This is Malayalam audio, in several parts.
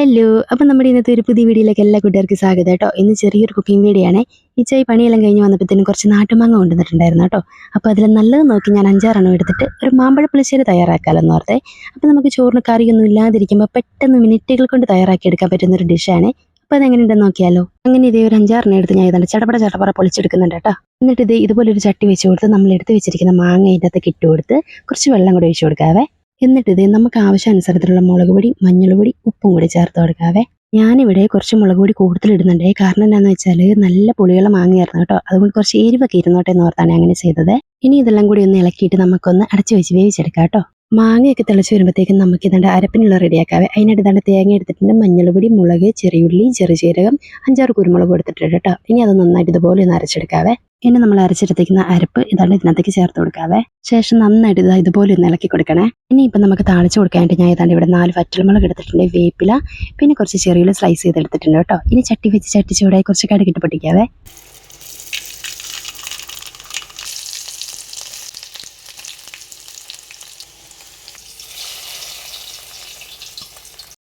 ഹലോ അപ്പം നമ്മുടെ ഇന്നത്തെ ഒരു പുതിയ വീഡിയോയിലേക്ക് എല്ലാ കൂട്ടുകാർക്കും സ്വാഗതം കേട്ടോ. ഇന്ന് ചെറിയൊരു കുക്കിംഗ് വീഡിയോ ആണ്. ഈ ചായ പണിയെല്ലാം കഴിഞ്ഞ് വന്നപ്പോഴത്തേനും കുറച്ച് നാട്ടുമാങ്ങ കൊണ്ടുവന്നിട്ടുണ്ടായിരുന്നു കേട്ടോ. അപ്പോൾ അതിൽ നല്ലത് നോക്കി ഞാൻ അഞ്ചാറെണ്ണം എടുത്തിട്ട് ഒരു മാമ്പഴ പുളിശ്ശേരി തയ്യാറാക്കാമെന്ന് ഓർത്തെ. അപ്പോൾ നമുക്ക് ചോറിന് കറിയൊന്നും ഇല്ലാതിരിക്കുമ്പോൾ പെട്ടെന്ന് മിനിറ്റുകൾ കൊണ്ട് തയ്യാറാക്കി എടുക്കാൻ പറ്റുന്ന ഒരു ഡിഷാണ് അപ്പോൾ അതെങ്ങനെയുണ്ടെന്ന് നോക്കിയാലോ. അങ്ങനെ ഇതേ ഒരു അഞ്ചാറെണ്ണം എടുത്ത് ഞാൻ ഇതാണ് ചടപട ചടപട പൊളിച്ചെടുക്കുന്നുണ്ട് കേട്ടോ. എന്നിട്ട് ഇത് ഇതുപോലെ ഒരു ചട്ടി വെച്ച് കൊടുത്ത് നമ്മൾ എടുത്ത് വെച്ചിരിക്കുന്ന മാങ്ങ ഇതിന്റെ അകത്തേക്ക് ഇട്ട് കുറച്ച് വെള്ളം കൂടി ഒഴിച്ചു കൊടുക്കാവേ. എന്നിട്ട് ഇത് നമുക്ക് ആവശ്യാനുസരണത്തിലുള്ള മുളക് പൊടി മഞ്ഞൾ പൊടി ഉപ്പും കൂടി ചേർത്ത് കൊടുക്കാവേ. ഞാനിവിടെ കുറച്ച് മുളക് പൊടി കൂടുതൽ ഇടുന്നുണ്ട്. കാരണം എന്താണെന്ന് വെച്ചാൽ നല്ല പുളിയുള്ള മാങ്ങയായിരുന്നു കേട്ടോ. അതുകൊണ്ട് കുറച്ച് എരിവൊക്കെ ഇരുന്നോട്ടെ എന്ന് ഓർത്താണ് അങ്ങനെ ചെയ്തത്. ഇനി ഇതെല്ലാം കൂടി ഒന്ന് ഇളക്കിയിട്ട് നമുക്കൊന്ന് അടച്ചു വെച്ച് വേവിച്ചെടുക്കാം കേട്ടോ. മാങ്ങയൊക്കെ തിളച്ച് വരുമ്പോഴത്തേക്കും നമുക്ക് ഇതാണ്ട് അരപ്പിനുള്ള റെഡിയാക്കാവേ. അതിനായിട്ട് തന്നെ തേങ്ങ എടുത്തിട്ടുണ്ട്. മഞ്ഞൾപ്പൊടി മുളക് ചെറിയുള്ളി ചെറുചീരകം അഞ്ചാറ് കുരുമുളക് എടുത്തിട്ടുണ്ട് കേട്ടോ. ഇനി അത് നന്നായിട്ട് ഇതുപോലെ ഒന്ന് അരച്ചെടുക്കാവേ. ഇനി നമ്മൾ അരച്ചെടുത്തേക്കുന്ന അരപ്പ് ഇതാണ് ഇതിനകത്തേക്ക് ചേർത്ത് കൊടുക്കാവേ. ശേഷം നന്നായിട്ട് ഇത് ഇതുപോലെ ഒന്ന് ഇളക്കി കൊടുക്കണേ. ഇനി ഇപ്പം നമുക്ക് താളിച്ച് കൊടുക്കാനായിട്ട് ഞാൻ ഇതാണ്ട് ഇവിടെ നാല് വറ്റൽമുളക് എടുത്തിട്ടുണ്ട് വേപ്പില പിന്നെ കുറച്ച് ചെറിയ സ്ലൈസ് ചെയ്തെടുത്തിട്ടുണ്ട് കേട്ടോ. ഇനി ചട്ടി വെച്ച് ചട്ടി ചൂടായി കുറച്ച് കടുകിട്ട് പൊട്ടിക്കാവേ.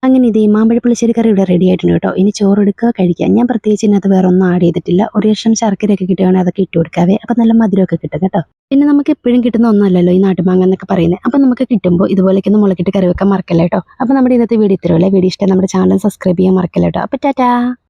അങ്ങനെ ഇത് മാമ്പഴപ്പുളിശ്ശേരി കറി ഇവിടെ റെഡി ആയിട്ടുണ്ട് കേട്ടോ. ഇനി ചോറ് എടുക്കുക കഴിക്കുക. ഞാൻ പ്രത്യേകിച്ച് ഇതിനകത്ത് വേറെ ഒന്നും ആഡ് ചെയ്തിട്ടില്ല. ഒരു ലക്ഷം ശർക്കരയൊക്കെ കിട്ടുകയാണെങ്കിൽ അതൊക്കെ ഇട്ട് കൊടുക്കാവേ. അപ്പം നല്ല മധുരമൊക്കെ കിട്ടും കേട്ടോ. പിന്നെ നമുക്ക് എപ്പോഴും കിട്ടുന്ന ഒന്നുമല്ലല്ലോ ഈ നാട്ടുമാങ്ങ എന്നൊക്കെ പറയുന്നത്. അപ്പം നമുക്ക് കിട്ടുമ്പോൾ ഇതുപോലെയൊക്കെ ഒന്ന് മുളക്കിട്ട് കറി വെക്കാൻ കേട്ടോ. അപ്പം നമ്മുടെ ഇന്നത്തെ വീഡിയോ ഇത്രയുള്ള വീഡിയോ ഇഷ്ടം നമ്മുടെ ചാനൽ സബ്സ്ക്രൈബ് ചെയ്യാൻ മറക്കല്ല കേട്ടോ. അപ്പം ടാറ്റാ.